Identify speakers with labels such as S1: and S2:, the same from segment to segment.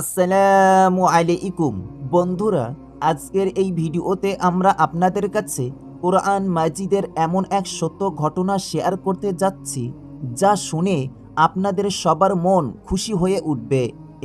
S1: আসসালামু আলাইকুম। বন্ধুরা, আজকের এই ভিডিওতে আমরা আপনাদের কাছে কোরআন মাজিদের এমন এক সত্য ঘটনা শেয়ার করতে যাচ্ছি, যা শুনে আপনাদের সবার মন খুশি হয়ে উঠবে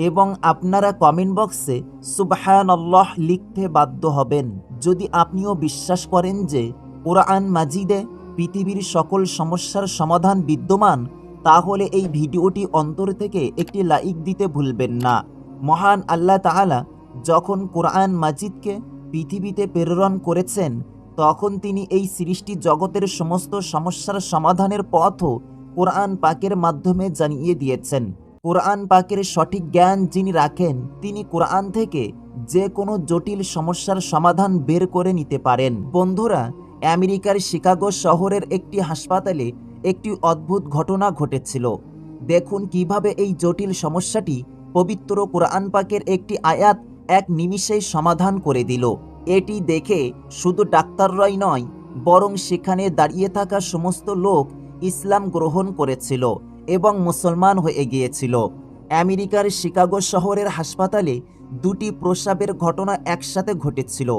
S1: এবং আপনারা কমেন্ট বক্সে সুবহানাল্লাহ লিখতে বাধ্য হবেন। যদি আপনিও বিশ্বাস করেন যে কোরআন মাজিদে পৃথিবীর সকল সমস্যার সমাধান বিদ্যমান, তাহলে এই ভিডিওটি অন্তর থেকে একটি লাইক দিতে ভুলবেন না। মহান আল্লাহ তাআলা যখন কোরআন মাজিদকে পৃথিবীতে প্রেরণ করেছেন, তখন তিনি এই সৃষ্টি জগতের সমস্ত সমস্যার সমাধানের পথও কোরআন পাকের মাধ্যমে জানিয়ে দিয়েছেন। কোরআন পাকের সঠিক জ্ঞান যিনি রাখেন, তিনি কোরআন থেকে যে কোনো জটিল সমস্যার সমাধান বের করে নিতে পারেন। বন্ধুরা, আমেরিকার শিকাগো শহরের একটি হাসপাতালে একটি অদ্ভুত ঘটনা ঘটেছিল। দেখুন কীভাবে এই জটিল সমস্যাটি পবিত্র কোরআন পাকের একটি আয়াত এক নিমিষেই সমাধান করে দিল। এটি দেখে শুধু ডাক্তাররাই নয়, বরং সেখানে দাঁড়িয়ে থাকা সমস্ত লোক ইসলাম গ্রহণ করেছিল এবং মুসলমান হয়ে গিয়েছিল। আমেরিকার শিকাগো শহরের হাসপাতালে দুটি প্রসাবের ঘটনা একসাথে ঘটেছিল।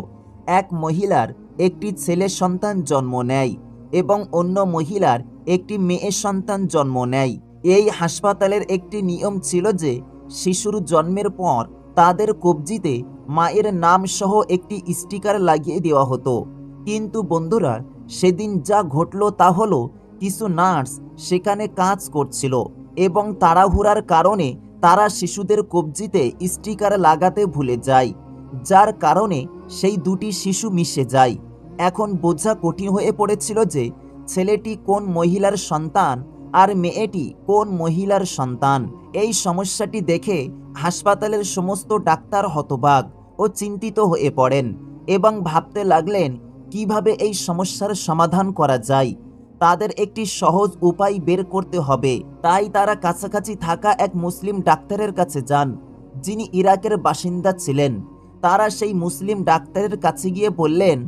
S1: এক মহিলার একটি ছেলে সন্তান জন্ম নেয় এবং অন্য মহিলার একটি মেয়ে সন্তান জন্ম নেয়। এই হাসপাতালের একটি নিয়ম ছিল যে শিশুর জন্মের পর তাদের কবজিতে মায়ের নাম সহ একটি স্টিকার লাগিয়ে দেওয়া হতো। কিন্তু বন্ধুরা, সেদিন যা ঘটল তা হলো, কিছু নার্স সেখানে কাজ করছিল এবং তাড়াহুড়ার কারণে তারা শিশুদের কবজিতে স্টিকার লাগাতে ভুলে যায়, যার কারণে সেই দুটি শিশু মিশে যায়। এখন বোঝা কঠিন হয়ে পড়েছিল যে ছেলেটি কোন মহিলার সন্তান আর মেয়েটি কোন মহিলার সন্তান? এই সমস্যাটি দেখে হাসপাতালের সমস্ত ডাক্তার হতবাক ও চিন্তিত হয়ে পড়েন এবং ভাবতে লাগলেন, কীভাবে এই সমস্যার সমাধান করা যায়? তাদের একটি সহজ উপায় বের করতে হবে। তাই তারা কাছাকাছি থাকা এক মুসলিম ডাক্তারের কাছে যান, যিনি ইরাকের বাসিন্দা ছিলেন। তারা সেই মুসলিম ডাক্তারের কাছে গিয়ে বললেন,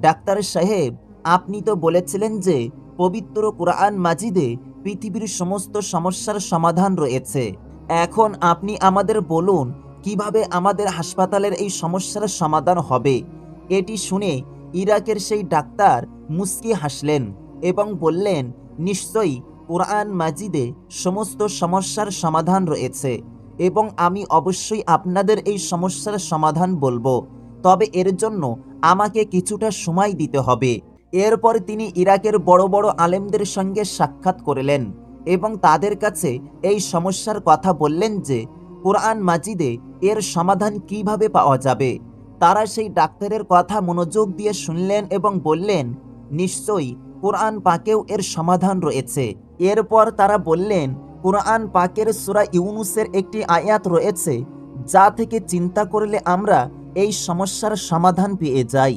S1: ডাক্তার সাহেব, আপনি তো বলেছিলেন যে পবিত্র কোরআন মাজিদে পৃথিবীর সমস্ত সমস্যার সমাধান রয়েছে। এখন আপনি আমাদের বলুন, কীভাবে আমাদের হাসপাতালের এই সমস্যার সমাধান হবে? এটি শুনে ইরাকের সেই ডাক্তার মুস্কি হাসলেন এবং বললেন, নিশ্চয়ই কোরআন মাজিদে সমস্ত সমস্যার সমাধান রয়েছে এবং আমি অবশ্যই আপনাদের এই সমস্যার সমাধান বলব। তবে এর জন্য আমাকে কিছুটা সময় দিতে হবে। এরপর তিনি ইরাকের বড় বড় আলেমদের সঙ্গে সাক্ষাৎ করলেন এবং তাদের কাছে এই সমস্যার কথা বললেন যে, কোরআন মাজিদে এর সমাধান কীভাবে পাওয়া যাবে? তারা সেই ডাক্তারের কথা মনোযোগ দিয়ে শুনলেন এবং বললেন, নিশ্চয়ই কোরআন পাকেও এর সমাধান রয়েছে। এরপর তারা বললেন, কোরআন পাকের সুরা ইউনুসের একটি আয়াত রয়েছে যা থেকে চিন্তা করলে আমরা এই সমস্যার সমাধান পেয়ে যাই।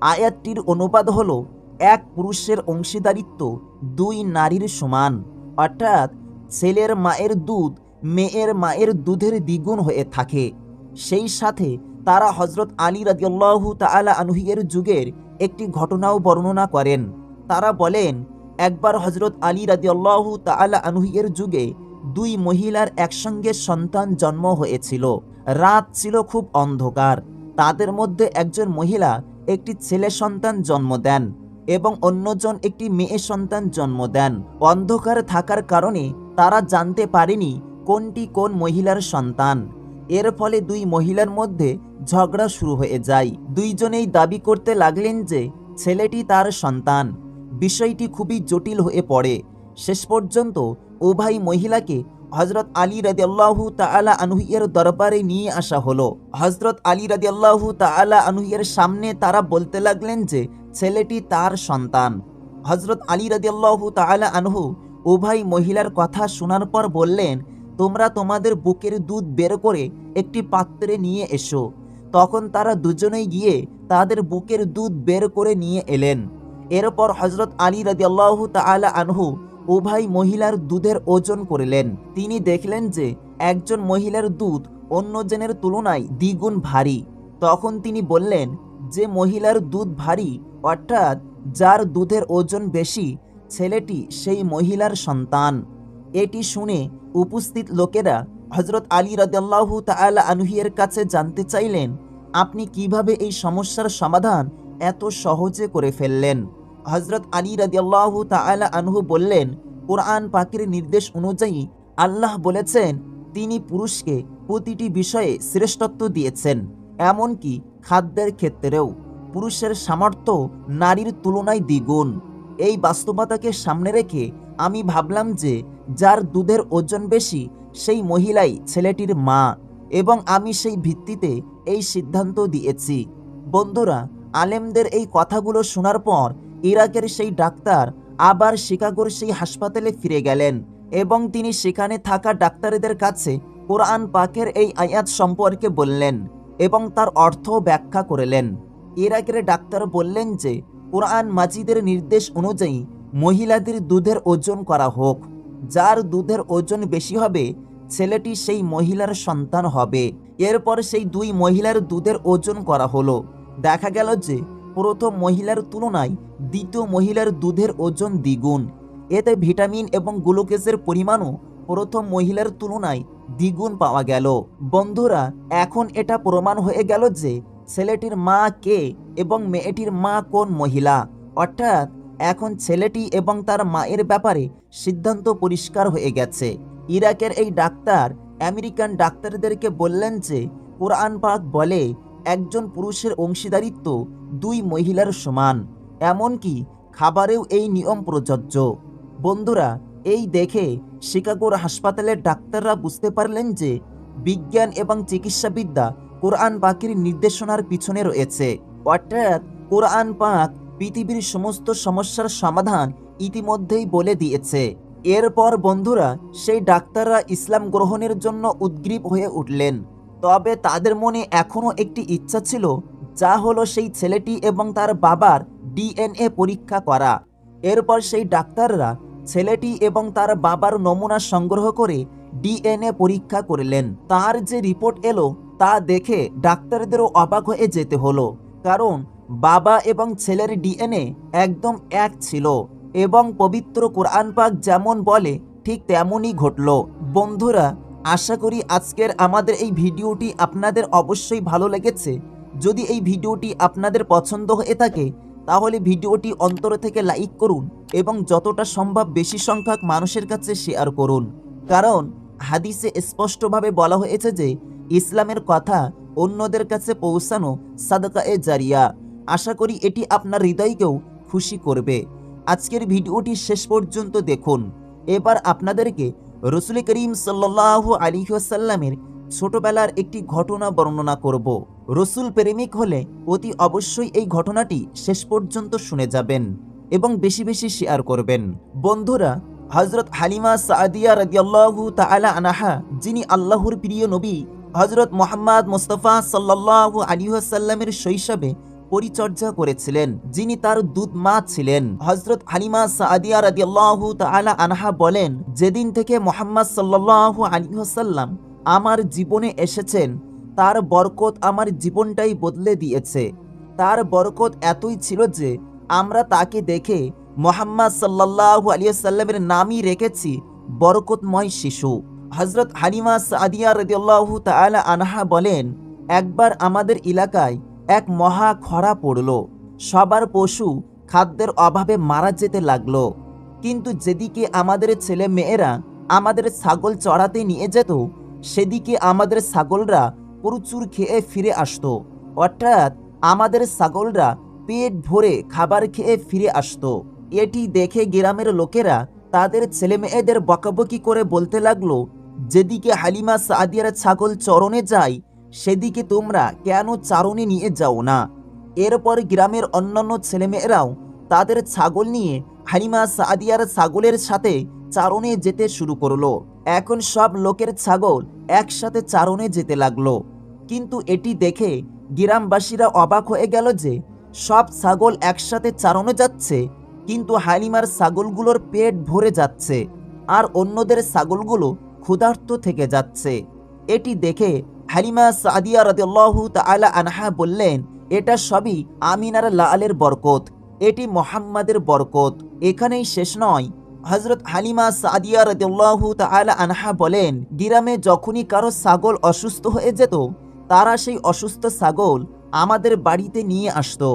S1: আয়াতটির অনুবাদ হল এক পুরুষের অংশীদারিত্ব, দুই নারীর সমান। অর্থাৎ ছেলের মায়ের দুধ মেয়ের মায়ের দুধের দ্বিগুণ হয়ে থাকে। সেই সাথে তারা হজরত আলী রাজিয়াল্লাহু তাআলা আনহুয়ের যুগের একটি ঘটনাও বর্ণনা করেন। তারা বলেন, একবার হজরত আলী রাজিয়াল্লাহু তাআলা আনহুয়ের যুগে দুই মহিলার একসঙ্গে সন্তান জন্ম হয়েছিল। রাত ছিল খুব অন্ধকার। তাদের মধ্যে একজন মহিলা একটি ছেলে সন্তান জন্ম দেন এবং অন্যজন একটি মেয়ে সন্তান জন্ম দেন। অন্ধকার থাকার কারণে তারা জানতে পারেনি কোনটি কোন মহিলার সন্তান। এর ফলে দুই মহিলার মধ্যে ঝগড়া শুরু হয়ে যায়। দুইজনেই দাবি করতে লাগলেন যে ছেলেটি তার সন্তান। বিষয়টি খুবই জটিল হয়ে পড়ে। শেষ পর্যন্ত উভয় মহিলাকে হজরত আলী রাদিয়াল্লাহু তাআলা আনহুইয়ের দরবারে নিয়ে আসা হলো। হজরত আলী রাদিয়াল্লাহু তাআলা আনহুইয়ের সামনে তারা বলতে লাগলেন যে, ছেলেটি তার সন্তান। হজরত আলী রাদিয়াল্লাহু তাআলা আনহু উভয় মহিলার কথা শোনার পর বললেন, তোমরা তোমাদের বুকের দুধ বের করে একটি পাত্রে নিয়ে এসো। তখন তারা দুজনেই গিয়ে তাদের বুকের দুধ বের করে নিয়ে এলেন। এরপর হজরত আলী রাদিয়াল্লাহু তাআলা আনহু উভয় মহিলার দুধের ওজন করলেন। তিনি দেখলেন যে একজন মহিলার দুধ অন্যজনের তুলনায় দ্বিগুণ ভারী। তখন তিনি বললেন, যে মহিলার দুধ ভারী, অর্থাৎ যার দুধের ওজন বেশি, ছেলেটি সেই মহিলার সন্তান। এটি শুনে উপস্থিত লোকেরা হজরত আলী রাদিয়াল্লাহু তাআলা আনহিয়ের কাছে জানতে চাইলেন, আপনি কীভাবে এই সমস্যার সমাধান এত সহজে করে ফেললেন? হজরত আলী রাদিয়াল্লাহু তাআলা আনহু বললেন, কোরআন পাকের নির্দেশ অনুযায়ী আল্লাহ বলেছেন, তিনি পুরুষকে প্রতিটি বিষয়ে শ্রেষ্ঠত্ব দিয়েছেন, এমনকি খাদ্যের ক্ষেত্রেও। পুরুষের সামর্থ্য নারীর তুলনায় দ্বিগুণ। এই বাস্তবতাকে সামনে রেখে আমি ভাবলাম যে, যার দুধের ওজন বেশি, সেই মহিলাই ছেলেটির মা, এবং আমি সেই ভিত্তিতে এই সিদ্ধান্ত দিয়েছি। বন্ধুরা, আলেমদের এই কথাগুলো শোনার পর ইরাকের সেই ডাক্তার আবার শিকাগোর সেই হাসপাতালে ফিরে গেলেন এবং তিনি সেখানে থাকা ডাক্তারদের কাছে কোরআন পাকের এই আয়াত সম্পর্কে বললেন এবং তার অর্থ ব্যাখ্যা করলেন। ইরাকের ডাক্তার বললেন যে, কোরআন মাজিদের নির্দেশ অনুযায়ী মহিলাদের দুধের ওজন করা হোক। যার দুধের ওজন বেশি হবে, ছেলেটি সেই মহিলার সন্তান হবে। এরপর সেই দুই মহিলার দুধের ওজন করা হলো। দেখা গেল যে প্রথম মহিলার তুলনায় দ্বিতীয় মহিলার দুধের ওজন দ্বিগুণ। এতে ভিটামিন এবং গ্লুকোজের পরিমাণও প্রথম মহিলার তুলনায় দ্বিগুণ পাওয়া গেল। বন্ধুরা, এখন এটা প্রমাণ হয়ে গেল যে ছেলেটির মা কে এবং মেয়েটির মা কোন মহিলা। অর্থাৎ এখন ছেলেটি এবং তার মায়ের ব্যাপারে সিদ্ধান্ত পরিষ্কার হয়ে গেছে। ইরাকের এই ডাক্তার আমেরিকান ডাক্তারদেরকে বললেন যে, কোরআন পাক বলে একজন পুরুষের অংশীদারিত্ব দুই মহিলার সমান। এমনকি খাবারেও এই নিয়ম প্রযোজ্য। বন্ধুরা, এই দেখে শিকাগোর হাসপাতালের ডাক্তাররা বুঝতে পারলেন যে বিজ্ঞান এবং চিকিৎসাবিদ্যা কোরআন পাকের নির্দেশনার পিছনে রয়েছে। অর্থাৎ কোরআন পাক পৃথিবীর সমস্ত সমস্যার সমাধান ইতিমধ্যেই বলে দিয়েছে। এরপর বন্ধুরা, সেই ডাক্তাররা ইসলাম গ্রহণের জন্য উদ্গ্রীব হয়ে উঠলেন। তবে তাদের মনে এখনও একটি ইচ্ছা ছিল, যা হলো সেই ছেলেটি এবং তার বাবার ডিএনএ পরীক্ষা করা। এরপর সেই ডাক্তাররা ছেলেটি এবং তার বাবার নমুনা সংগ্রহ করে ডিএনএ পরীক্ষা করলেন। তার যে রিপোর্ট এলো, তা দেখে ডাক্তারদেরও অবাক হয়ে যেতে হলো, কারণ বাবা এবং ছেলের ডিএনএ একদম এক ছিল এবং পবিত্র কোরআন পাক যেমন বলে, ঠিক তেমনই ঘটল। বন্ধুরা আশা করি আজকের আমাদের এই ভিডিওটি আপনাদের অবশ্যই ভালো লেগেছে। যদি এই ভিডিওটি আপনাদের পছন্দ হয়ে থাকে, তাহলে ভিডিওটি অন্তর থেকে লাইক করুন এবং যতটা সম্ভব বেশি সংখ্যক মানুষের কাছে শেয়ার করুন। কারণ, হাদিসে স্পষ্টভাবে বলা হয়েছে যে, ইসলামের কথা অন্যদের কাছে পৌঁছানো সাদকা এ জারিয়া। আশা করি এটি আপনার হৃদয়কেও খুশি করবে। আজকের ভিডিওটি শেষ পর্যন্ত দেখুন। এবার আপনাদেরকে রসুল করিম সাল্লাহ আলিহাসাল্লামের ছোটবেলার একটি ঘটনা বর্ণনা করব। রসুল প্রেমিক হলে অতি অবশ্যই এই ঘটনাটি শেষ পর্যন্ত শুনে যাবেন এবং বেশি বেশি শেয়ার করবেন। বন্ধুরা হজরত হালিমা সাদিয়া রাদিয়াল্লাহু তাআলা আনাহা, যিনি আল্লাহর প্রিয় নবী হজরত মোহাম্মদ মোস্তফা সাল্লাল্লাহু আলাইহি ওয়াসাল্লামের শৈশবে পরিচর্যা করেছিলেন, যিনি তার দুধ মা ছিলেন। হজরত হালিমা সাদিয়া রাদিয়াল্লাহু তাআলা আনহা বলেন, যেদিন থেকে মোহাম্মদ সাল্লাল্লাহু আলাইহি ওয়াসাল্লাম আমার জীবনে এসেছেন, তার বরকত আমার জীবনটাই বদলে দিয়েছে। তার বরকত এতই ছিল যে, আমরা তাকে দেখে মোহাম্মদ সাল্লাল্লাহু আলিয়া সাল্লামের নামই রেখেছি, বরকতময় শিশু। হজরত হালিমা সাদিয়া রদিয়াল্লাহু তাআলা আনহা বলেন, একবার আমাদের এলাকায় এক মহা খরা পড়ল। সবার পশু খাদ্যের অভাবে মারা যেতে লাগল। কিন্তু যেদিকে আমাদের ছেলে মেয়েরা আমাদের ছাগল চড়াতে নিয়ে যেত, সেদিকে আমাদের ছাগলরা প্রচুর খেয়ে ফিরে আসতো। অর্থাৎ আমাদের ছাগলরা পেট ভরে খাবার খেয়ে ফিরে আসতো। এটি দেখে গ্রামের লোকেরা তাদের ছেলে মেয়েদের বকাবকি করে বলতে লাগল, যেদিকে হালিমা সাদিয়ার ছাগল চরণে যায় সেদিকে তোমরা কেন চারণে নিয়ে যাও না? এরপর গ্রামের অন্যান্য ছেলেমেয়েরাও তাদের ছাগল নিয়ে হালিমা সাদিয়ার ছাগলের সাথে চারণে যেতে শুরু করল। এখন সব লোকের ছাগল একসাথে চারণে যেতে লাগল। কিন্তু এটি দেখে গ্রামবাসীরা অবাক হয়ে গেল যে সব ছাগল একসাথে চারণে যাচ্ছে, কিন্তু হালিমার ছাগলগুলোর পেট ভরে যাচ্ছে আর অন্যদের ছাগলগুলো ক্ষুধার্ত থেকে যাচ্ছে। এটি দেখে হালিমা সাদিয়া রদুল্লাহু তাআলা আনহা বললেন, এটা সবই আমিনার লালের বরকত, এটি মোহাম্মদের বরকত, এখানেই শেষ নয়। হজরত হালিমা সাদিয়া রদিয়াল্লাহু তাআলা আনহা বলেন, গিরামে যখনই কারও ছাগল অসুস্থ হয়ে যেত, তারা সেই অসুস্থ ছাগল আমাদের বাড়িতে নিয়ে আসতো।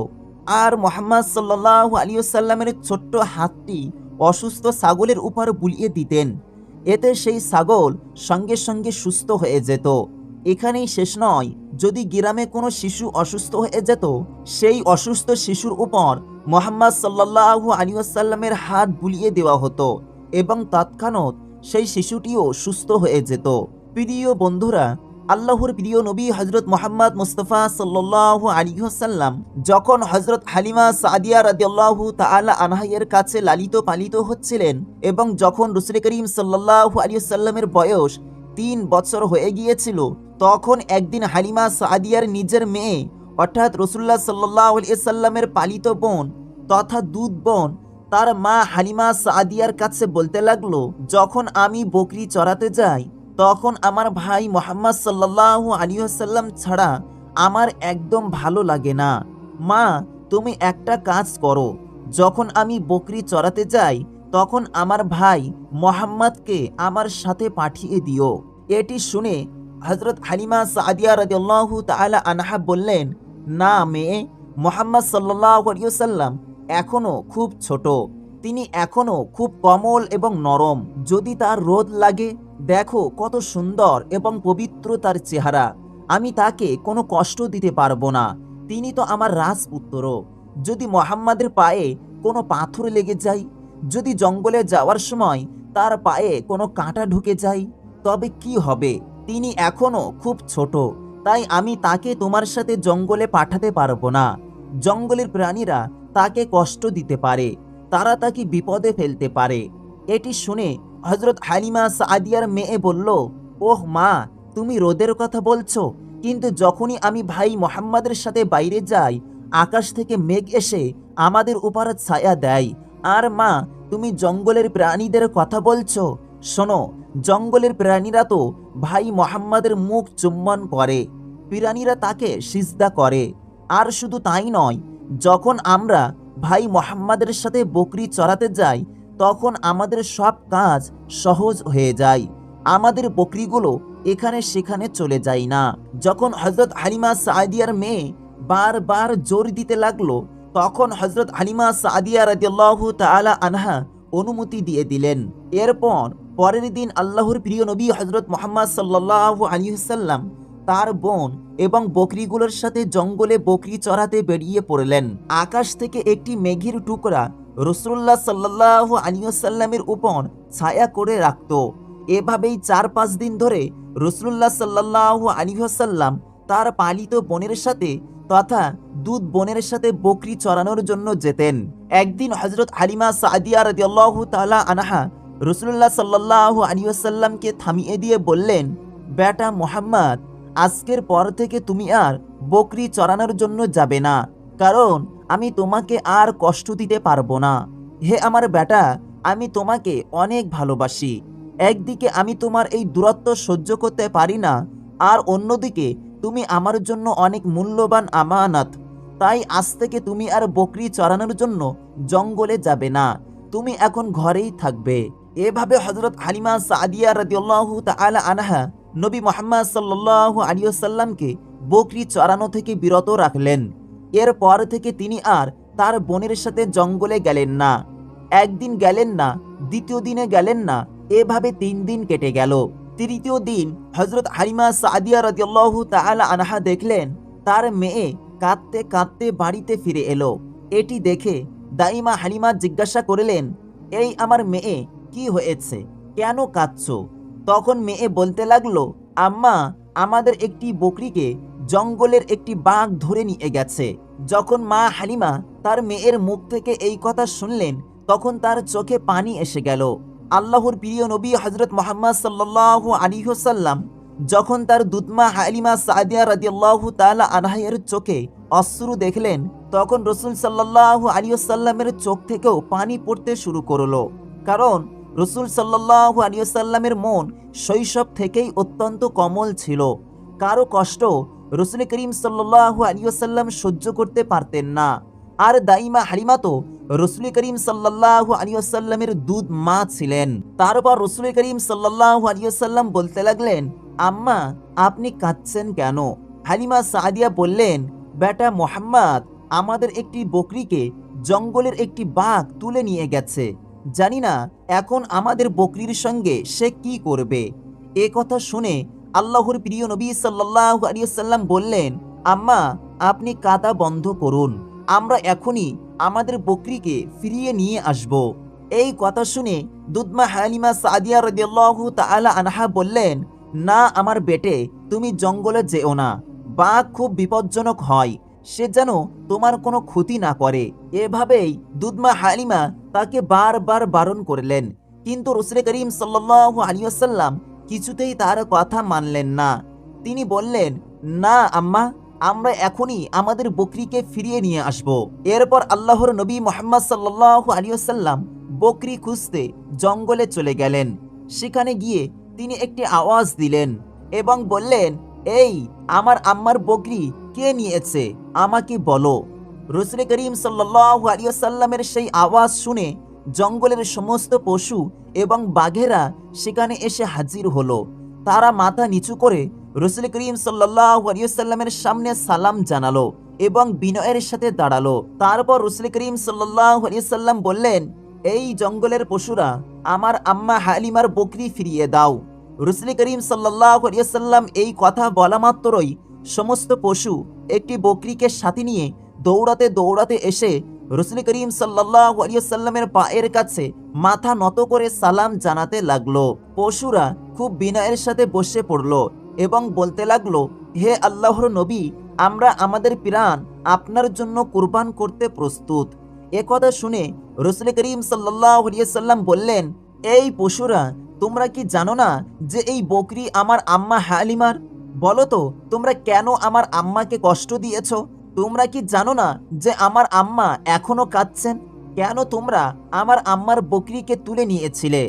S1: আর মোহাম্মদ সাল্লাহ আলিয়াল্লামের ছোট্ট হাতটি অসুস্থ ছাগলের উপর বুলিয়ে দিতেন। এতে সেই ছাগল সঙ্গে সঙ্গে সুস্থ হয়ে যেত। এখানেই শেষ নয়। যদি গ্রামে কোনো শিশু অসুস্থ হয়ে যেত, সেই অসুস্থ শিশুর উপর মোহাম্মদ সাল্লাহু আলিয়াল্লামের হাত বুলিয়ে দেওয়া হতো এবং তৎক্ষণাৎ সেই শিশুটিও সুস্থ হয়ে যেত। প্রিয় বন্ধুরা, আল্লাহর প্রিয় নবী হজরত মোহাম্মদ মুস্তফা সাল্লাহ আলিহাসাল্লাম যখন হজরত হালিমা সাদিয়া রাদিয়াল্লাহু তাআলা আনহাইয়ের কাছে লালিত পালিত হচ্ছিলেন এবং যখন রসুল করিম সাল্লাহ আলিয়াল্লামের বয়স তিন বছর হয়ে গিয়েছিল। তখন একদিন হালিমা সাদিয়ার নিজের মেয়ে, অর্থাৎ রসুল্লাহ সাল্লাহ আলিয়াল্লামের পালিত বোন, তথা দুধ বোন, তার মা হালিমা সাদিয়ার কাছে বলতে লাগল, যখন আমি বকরি চড়াতে যাই, তখন আমার ভাই মোহাম্মদ সাল্লাহ আলিয়াল্লাম ছাড়া আমার একদম ভালো লাগে না। মা, তুমি একটা কাজ করো। যখন আমি বকরি চড়াতে যাই তখন আমার ভাই মোহাম্মদকে আমার সাথে পাঠিয়ে দিও। এটি শুনে হজরত হালিমা সাদিয়া রাদিয়াল্লাহু তাআলা আনহা বললেন, না মেয়ে, মোহাম্মদ সাল্লাহ আলিয়াল্লাম এখনও খুব ছোট। তিনি এখনও খুব কমল এবং নরম। যদি তার রোদ লাগে, দেখো কত সুন্দর এবং পবিত্র তার চেহারা। আমি তাকে কোনো কষ্ট দিতে পারব না। তিনি তো আমার রাজপুত্র। যদি মোহাম্মদের পায়ে কোনো পাথর লেগে যায় যদি জঙ্গলে যাওয়ার সময় তার পায়ে কোনো কাঁটা ঢুকে যায়, তবে কি হবে? তিনি এখনও খুব ছোট, তাই আমি তাকে তোমার সাথে জঙ্গলে পাঠাতে পারব না। জঙ্গলের প্রাণীরা তাকে কষ্ট দিতে পারে, তারা তাকে বিপদে ফেলতে পারে। এটি শুনে হজরত হালিমা সাদিয়ার মেয়ে বলল, ওহ মা, তুমি রোদের কথা বলছো, কিন্তু যখনই আমি ভাই মোহাম্মদের সাথে বাইরে যাই, আকাশ থেকে মেঘ এসে আমাদের উপর ছায়া দেয়। আর মা তুমি জঙ্গলের প্রাণীদের কথা বলছো? শোনো, জঙ্গলের প্রাণীরা তো ভাই মোহাম্মদের মুখ চুম্বন করে। প্রাণীরা তাকে সিজদা করে। আর শুধু তাই নয়, যখন আমরা ভাই মোহাম্মদের সাথে বকরি চড়াতে যাই, তখন আমাদের সব কাজ সহজ হয়ে যায়। আমাদের বকরিগুলো এখানে সেখানে চলে যায় না। যখন হজরত হালিমা সাদিয়ার মেয়ে বারবার জোর দিতে লাগল তখন হজরত হালিমা সাদিয়া রাদিয়াল্লাহু তালা আনহা অনুমতি দিয়ে দিলেন। এরপর পরের দিন আল্লাহর প্রিয় নবী হজরত মোহাম্মদ সাল্লাহ আলিহাল্লাম তার বোন এবং বকরিগুলোর সাথে জঙ্গলে বকরি চড়াতে বেরিয়ে পড়লেন। আকাশ থেকে একটি মেঘের টুকরা রসুল্লাহ সাল্লাহ আলিয়াল্লামের উপর ছায়া করে রাখত। এভাবেই চার পাঁচ দিন ধরে রসুল্লাহ সাল্লাহ আলিহাল্লাম তার পালিত বোনের সাথে তথা দুধ বোনের সাথে বকরি চড়ানোর জন্য যেতেন। একদিন হজরত আলিমা সাদিয়া রাদিয়াল্লাহু তাআলা আনহা রসুল্লাহ সাল্লাহ আলিয়াল্লামকে থামিয়ে দিয়ে বললেন, বেটা মোহাম্মদ, আজকের পর থেকে তুমি আর বকরি চড়ানোর জন্য যাবে না, কারণ আমি তোমাকে আর কষ্ট দিতে পারব না। হে আমার বেটা, আমি তোমাকে অনেক ভালোবাসি। একদিকে আমি তোমার এই দূরত্ব সহ্য করতে পারি না, আর অন্যদিকে তুমি আমার জন্য অনেক মূল্যবান আমানত। তাই আজ থেকে তুমি আর বকরি চড়ানোর জন্য জঙ্গলে যাবে না। তুমি এখন ঘরেই থাকবে। এভাবে হজরত হালিমা সাদিয়া রাদিয়াল্লাহু তাআলা আনহা নবী মোহাম্মদ সাল্লাল্লাহু আলাইহি সাল্লামকে বকরি চড়ানো থেকে বিরত রাখলেন। এরপর থেকে তিনি আর তার বোনের সাথে জঙ্গলে গেলেন না। একদিন গেলেন না, দ্বিতীয় দিনে গেলেন না। এভাবে তিন দিন কেটে গেল। তৃতীয় দিন হজরত হালিমা সাদিয়া রাদিয়াল্লাহু তাআলা আনহা দেখলেন, তার মেয়ে কাঁদতে কাঁদতে বাড়িতে ফিরে এলো। এটি দেখে দাইমা হালিমা জিজ্ঞাসা করলেন, এই আমার মেয়ে, কি হয়েছে? কেন কাঁদছ? তখন মেয়ে বলতে লাগল, আম্মা, আমাদের একটি বকরিকে জঙ্গলের একটি বাঘ ধরে নিয়ে গেছে। যখন মা হালিমা তার মেয়ের মুখ থেকে এই কথা শুনলেন, তখন তার চোখে পানি এসে গেল। আল্লাহর প্রিয় নবী হজরত মোহাম্মদ সাল্লাহ আলিহসাল্লাম যখন তার দুধমা হালিমা সাদিয়া রাদিয়াল্লাহু তাআলা আনহাইয়ের চোখে অশ্রু দেখলেন, তখন রসুল সাল্লাহ আলিয়াল্লামের চোখ থেকেও পানি পড়তে শুরু করল। কারণ রসুল সাল্লাহ আলিয়াল্লামের মন শৈশব থেকেই অত্যন্ত কমল ছিল। কারও কষ্ট রসুল করিম সাল্লাহ আলিয়াল্লাম সহ্য করতে পারতেন না। আর দাইমা হালিমা তো রসুল করিম সাল্লাহ আলিয়াল্লামের দুধ মা ছিলেন। তারপর রসুল করিম সাল্লাহ আলিয়াল্লাম বলতে লাগলেন, আম্মা, আপনি কাঁদছেন কেন? হালিমা সাদিয়া বললেন, বেটা মোহাম্মদ, আমাদের একটি বকরিকে জঙ্গলের একটি বাঘ তুলে নিয়ে গেছে। জানি না এখন আমাদের বকরির সঙ্গে সে কি করবে। এ কথা শুনে আল্লাহর প্রিয় নবী সাল্লাহ আলিয়াল্লাম বললেন, আম্মা, আপনি কাদা বন্ধ করুন। আমরা এখনই আমাদের বকরিকে ফিরিয়ে নিয়ে আসব। এই কথা শুনে দুধমা হালিমা সাদিয়া রদিয়াল্লাহু তাআলা আনহা বললেন, না, আমার বেটে, তুমি জঙ্গলে যেও না। বাঘ খুব বিপজ্জনক হয়। সে যেন তোমার কোনো ক্ষতি না করে। এভাবেই দুধমা হালিমা তাকে বারবার বারণ করলেন। কিন্তু রসুল করিম সাল্লাল্লাহু আলাইহি ওয়াসাল্লাম কিছুতেই তার কথা মানলেন না। তিনি বললেন, না, আম্মা আমরা এখনই আমাদের বকরিকে ফিরিয়ে নিয়ে আসব। এরপর আল্লাহর নবী মোহাম্মদ সাল্লাল্লাহু আলাইহি ওয়াসাল্লাম বকরি খুঁজতে জঙ্গলে চলে গেলেন। সেখানে গিয়ে তিনি একটি আওয়াজ দিলেন এবং বললেন, এই, আমার আম্মার বকরি কে নিয়েছে? আমাকে বলো। রসুল করিম সাল্লাল্লাহু আলাইহি ওয়াসাল্লামের সেই আওয়াজ শুনে জঙ্গলের সমস্ত পশু এবং বাঘেরা সেখানে এসে হাজির হলো। তারা মাথা নিচু করে রসুল করিম সাল্লাহ সামনে সালাম জানালো এবং বিনয়ের সাথে দাঁড়াল। তারপর রসুল করিম সাল্লাহ বললেন, এই জঙ্গলের পশুরা আমার আম্মা হালিমার বকরি ফিরিয়ে দাও। রসুল করিম সাল্লাহ এই কথা বলা মাত্রই সমস্ত পশু একটি বকরিকে সাথে নিয়ে দৌড়াতে দৌড়াতে এসে রসুল করিম সাল্লাহ আলিয়াল্লামের পায়ের কাছে মাথা নত করে সালাম জানাতে লাগল। পশুরা খুব বিনয়ের সাথে বসে পড়ল। এবং বলতে লাগল, হে আল্লাহর নবী, আমরা আমাদের প্রাণ আপনার জন্য কুরবান করতে প্রস্তুত। এ কথা শুনে রসুল করিম সাল্লাহ সাল্লাম বললেন, এই পশুরা, তোমরা কি জানো না যে এই বকরি আমার আম্মা হালিমার? বলো তো, তোমরা কেন আমার আম্মাকে কষ্ট দিয়েছ? তোমরা কি জানো না যে আমার আম্মা এখনও কাঁদছেন? কেন তোমরা আমার আম্মার বকরিকে তুলে নিয়েছিলে?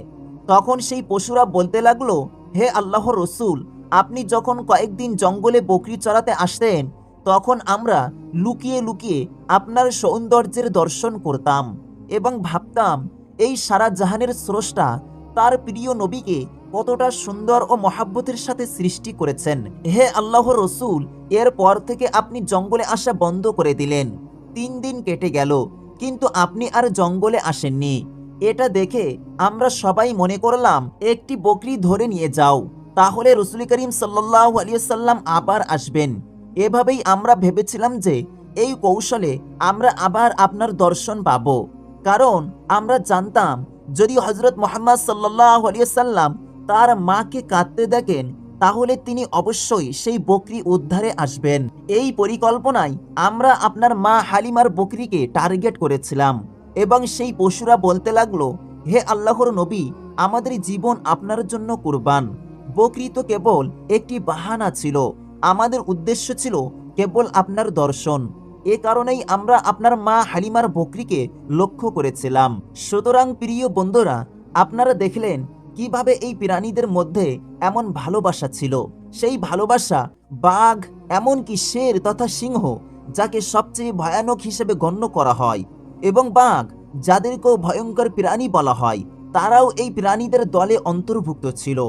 S1: তখন সেই পশুরা বলতে লাগল, হে আল্লাহ রসুল আপনি যখন কয়েকদিন জঙ্গলে বকরি চড়াতে আসতেন, তখন আমরা লুকিয়ে লুকিয়ে আপনার সৌন্দর্যের দর্শন করতাম এবং ভাবতাম, এই সারা জাহানের স্রষ্টা তার প্রিয় নবীকে কতটা সুন্দর ও মহাব্বতের সাথে সৃষ্টি করেছেন। হে আল্লাহ রসুল এরপর থেকে আপনি জঙ্গলে আসা বন্ধ করে দিলেন। তিন দিন কেটে গেল, কিন্তু আপনি আর জঙ্গলে আসেননি। এটা দেখে আমরা সবাই মনে করলাম, একটি বকরি ধরে নিয়ে যাও। তাহলে রসুল করিম সাল্লাহ আলিয়াল্লাম আবার আসবেন। এভাবেই আমরা ভেবেছিলাম যে এই কৌশলে আমরা আবার আপনার দর্শন পাব। কারণ আমরা জানতাম, যদি হজরত মোহাম্মদ সাল্লাহ আলিয়াল্লাম তার মাকে কাঁদতে দেখেন, তাহলে তিনি অবশ্যই সেই বকরি উদ্ধারে আসবেন। এই পরিকল্পনায় আমরা আপনার মা হালিমার বকরিকে টার্গেট করেছিলাম এবং সেই পশুরা বলতে লাগল, হে আল্লাহর নবী, আমাদের জীবন আপনার জন্য কুরবান। বকরি তো কেবল একটি বাহানা ছিল। আমাদের উদ্দেশ্য ছিল কেবল আপনার দর্শন। এ কারণেই আমরা আপনার মা হালিমার বকরিকে লক্ষ্য করেছিলাম। সুতরাং প্রিয় বন্ধুরা, আপনারা দেখলেন কীভাবে এই প্রাণীদের মধ্যে এমন ভালোবাসা ছিল। সেই ভালোবাসা বাঘ, এমনকি শের তথা সিংহ, যাকে সবচেয়ে ভয়ানক হিসেবে গণ্য করা হয়, এবং বাঘ, যাদেরকেও ভয়ঙ্কর প্রাণী বলা হয়, তারাও এই প্রাণীদের দলে অন্তর্ভুক্ত ছিল।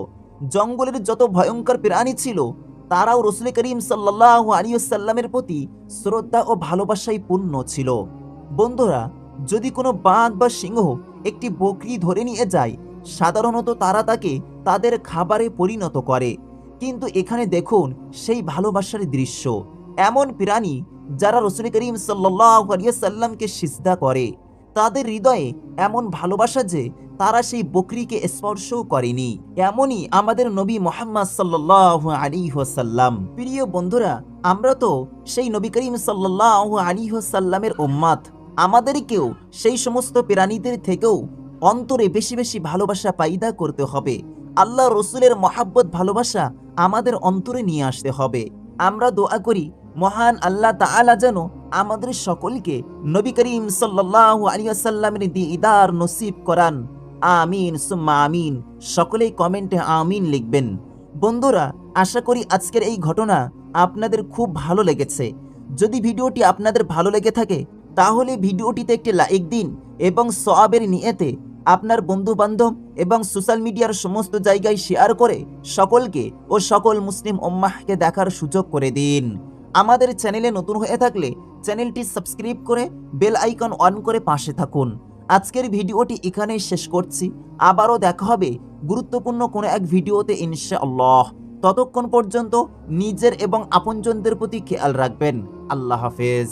S1: জঙ্গলের যত ভয়ঙ্কর প্রাণী ছিল, তারাও রসুল করিম সাল্লাহ আলিয়াল্লামের প্রতি শ্রদ্ধা ও ভালোবাসায় পূর্ণ ছিল। বন্ধুরা, যদি কোনো বাঘ বা সিংহ একটি বকরি ধরে নিয়ে যায়, সাধারণত তারা তাকে তাদের খাবারে পরিণত করে। কিন্তু এখানে দেখুন সেই ভালোবাসার দৃশ্য। এমন প্রাণী যারা রসুল করিম সাল্লাহ আলিয়াল্লামকে সিজদা করে। তাদের হৃদয়ে এমন ভালোবাসা যে তারা সেই বকরিকে স্পর্শও করেনি। এমনই আমাদের নবী মোহাম্মদ সাল্লাহ আলী হোসাল্লাম প্রিয় বন্ধুরা, আমরা তো সেই নবী করিম সাল্লাহ আলী হোসাল্লামের ওম্মাত আমাদেরকেও সেই সমস্ত প্রাণীদের থেকেও অন্তরে বেশি বেশি ভালোবাসা পাইদা করতে হবে। আল্লাহ রসুলের মহাব্বত ভালোবাসা আমাদের অন্তরে নিয়ে আসতে হবে। আমরা দোয়া করি মহান আল্লাহ তাআলা যেন আমাদের সকলকে নবী করিম সাল্লাল্লাহু আলাইহি ওয়াসাল্লামের দিদার নসিব করান। আমিন, সুম্মা আমিন। সকলেই কমেন্টে আমিন লিখবেন। বন্ধুরা, আশা করি আজকের এই ঘটনা আপনাদের খুব ভালো লেগেছে। যদি ভিডিওটি আপনাদের ভালো লেগে থাকে, তাহলে ভিডিওটিতে একটি লাইক দিন এবং সওয়াবের নিয়েতে আপনার বন্ধু বান্ধব এবং সোশ্যাল মিডিয়ার সমস্ত জায়গায় শেয়ার করে সকলকে ও সকল মুসলিম উম্মাহকে দেখার সুযোগ করে দিন। আমাদের চ্যানেলে নতুন হয়ে থাকলে চ্যানেলটি সাবস্ক্রাইব করে বেল আইকন অন করে পাশে থাকুন। আজকের ভিডিওটি এখানেই শেষ করছি। আবারও দেখা হবে গুরুত্বপূর্ণ কোনো এক ভিডিওতে ইনশাআল্লাহ। ততক্ষণ পর্যন্ত নিজের এবং আপনজনদের প্রতি খেয়াল রাখবেন। আল্লাহ হাফেজ।